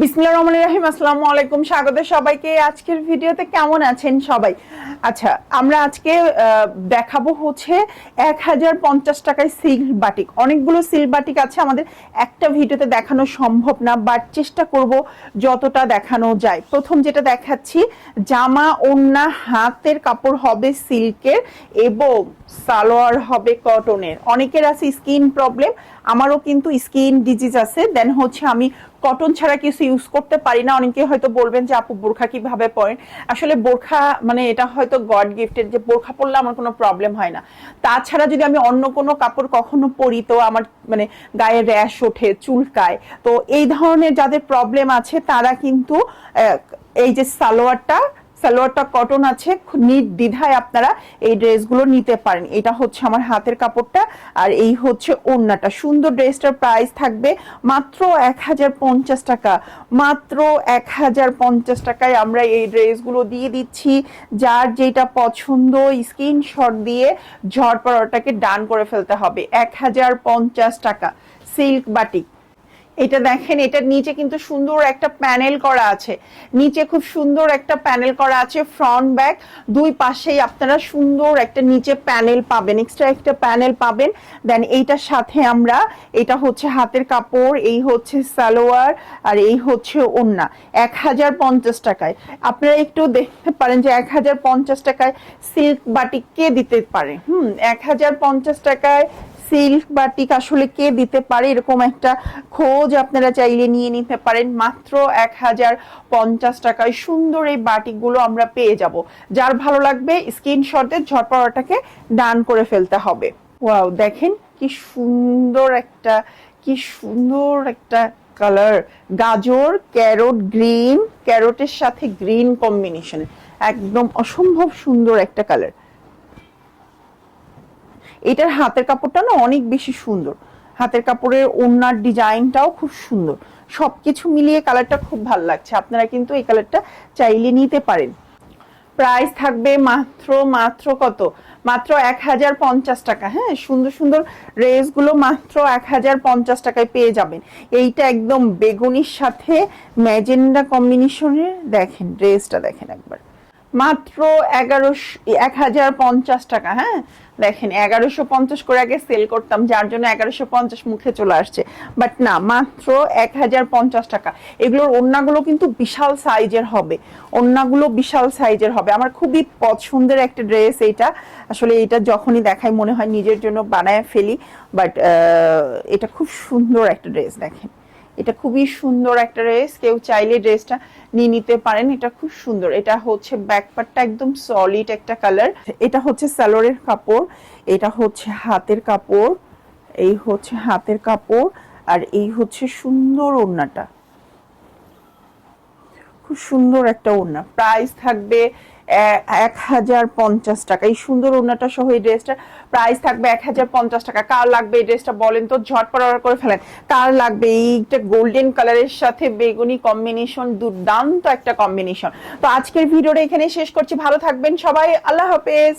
বিসমিল্লাহির রহমানির রহিম, আসসালামু আলাইকুম। স্বাগত সবাইকে। আজকের ভিডিওতে কেমন আছেন সবাই? আচ্ছা আমরা আজকে দেখাবো হচ্ছে এক হাজার পঞ্চাশ টাকায় সিল্ক বাটিক অনেকগুলো সিল্ক বাটিক আছে আমাদের। একটা ভিডিওতে দেখানো সম্ভব না বাট চেষ্টা করব যতটা দেখানো যায়। প্রথম যেটা দেখাচ্ছি, জামা ওন্না হাতের কাপড় হবে সিল্কের এবং সালোয়ার হবে কটনের অনেকের আছে স্কিন প্রবলেম আমারও কিন্তু স্কিন ডিজিজ আছে দেন হচ্ছে আমি কটন ছাড়া কিছু ইউজ করতে পারি না। অনেকে হয়তো বলবেন যে, আপু, বোরখা কীভাবে পরেন? আসলে বোরখা মানে এটা হয়তো গড গিফটের যে, বোরখা পরলে আমার কোনো প্রবলেম হয় না। তাছাড়া যদি আমি অন্য কোনো কাপড় কখনো পরি, তো আমার মানে গায়ে র্যাশ ওঠে, চুলকায়, তো এই ধরনের যাদের প্রবলেম আছে, তারা কিন্তু এই যে সালোয়ারটা সালোয়ারটা কটন আছে নির্দ্বিধায় আপনারা এই ড্রেসগুলো নিতে পারেন। এটা হচ্ছে আমার হাতের কাপড়টা আর এই হচ্ছে ওড়নাটা। সুন্দর ড্রেসটার প্রাইস থাকবে মাত্র এক হাজার পঞ্চাশ টাকা। মাত্র এক হাজার পঞ্চাশ টাকায় আমরা এই ড্রেসগুলো দিয়ে দিচ্ছি। যার যেটা পছন্দ স্ক্রিনশট দিয়ে ঝড় ওটাকে ডান করে ফেলতে হবে। এক হাজার পঞ্চাশ টাকা। Silk batik. এটা দেখেন এটার নিচে কিন্তু সুন্দর একটা প্যানেল করা আছে। নিচে খুব সুন্দর একটা প্যানেল করা আছে ফ্রন্ট ব্যাক দুই পাশেই আপনারা সুন্দর একটা নিচে প্যানেল পাবেন এক্সট্রা একটা প্যানেল পাবেন। দেন এইটার সাথে আমরা, এটা হচ্ছে হাতের কাপড়, এই হচ্ছে সালোয়ার, আর এই হচ্ছে ওন্না। এক হাজার পঞ্চাশ টাকায়। আপনারা একটু দেখতে পারেন যে এক হাজার পঞ্চাশ টাকায় সিল্ক বাটিক কে দিতে পারে? হুম এক হাজার পঞ্চাশ টাকায় সিল্ক বাটিক আসলে কে দিতে পারে? এরকম একটা খোঁজ আপনারা চাইলে নিয়ে নিতে পারেন। মাত্র এক হাজার পঞ্চাশ টাকায় সুন্দর এই বাটিকগুলো আমরা পেয়ে যাব। যার ভালো লাগবে, স্ক্রিনশটে ঝটপটাকে ডান করে ফেলতে হবে। ওয়াও, দেখেন কি সুন্দর একটা, কি সুন্দর একটা কালার। গাজর, ক্যারট গ্রিন, ক্যারটের সাথে গ্রিন কম্বিনেশন। একদম অসম্ভব সুন্দর একটা কালার। এটার হাতের কাপড়টা না অনেক বেশি সুন্দর। হাতের কাপড়ের ওড়নার ডিজাইনটাও খুব সুন্দর। সবকিছু মিলিয়ে কালারটা খুব ভালো লাগছে। আপনারা কিন্তু এই কালারটা চাইলে নিতে পারেন। প্রাইস থাকবে মাত্র মাত্র কত? মাত্র এক হাজার পঞ্চাশ টাকা। হ্যাঁ সুন্দর সুন্দর ড্রেসগুলো মাত্র এক হাজার পঞ্চাশ টাকায় পেয়ে যাবেন। এইটা একদম বেগুনির সাথে ম্যাজেন্ডা কম্বিনেশনের দেখেন ড্রেসটা দেখেন একবার। মাত্র এগারোশো, এক হাজার পঞ্চাশ টাকা হ্যাঁ? দেখেন, এগারোশো পঞ্চাশ করে আগে সেল করতাম, যার জন্য এগারোশো পঞ্চাশ মুখে চলে আসছে। বাট না, মাত্র এক হাজার পঞ্চাশ টাকা। এগুলোর ওড়নাগুলো কিন্তু বিশাল সাইজের হবে। ওড়নাগুলো বিশাল সাইজের হবে। আমার খুবই পছন্দের একটা ড্রেস এইটা। আসলে এটা যখনই দেখাই মনে হয় নিজের জন্য বানায় ফেলি। বাট এটা খুব সুন্দর একটা ড্রেস দেখেন। এটা খুবই সুন্দর একটা ড্রেস কেউ চাইলে ড্রেসটা নিয়ে নিতে পারেন, এটা খুব সুন্দর। এটা হচ্ছে ব্যাকপারটা একদম সলিড একটা কালার এটা হচ্ছে সালোয়ারের কাপড়, এটা হচ্ছে হাতের কাপড়, এই হচ্ছে হাতের কাপড়, আর এই হচ্ছে সুন্দর ওড়নাটা। খুব সুন্দর একটা ওড়না। প্রাইস থাকবে এক হাজার পঞ্চাশ টাকা। এই সুন্দর ওড়নাটা সহ এই ড্রেসটার প্রাইস থাকবে এক হাজার পঞ্চাশ টাকা। কার লাগবে এই ড্রেসটা বলেন তো? ঝটপট অর্ডার করে ফেলেন। কার লাগবে? এইটা গোল্ডেন কালারের সাথে বেগুনি কম্বিনেশন দুর্দান্ত একটা কম্বিনেশন তো আজকের ভিডিওটা এখানে শেষ করছি। ভালো থাকবেন সবাই। আল্লাহ হাফেজ।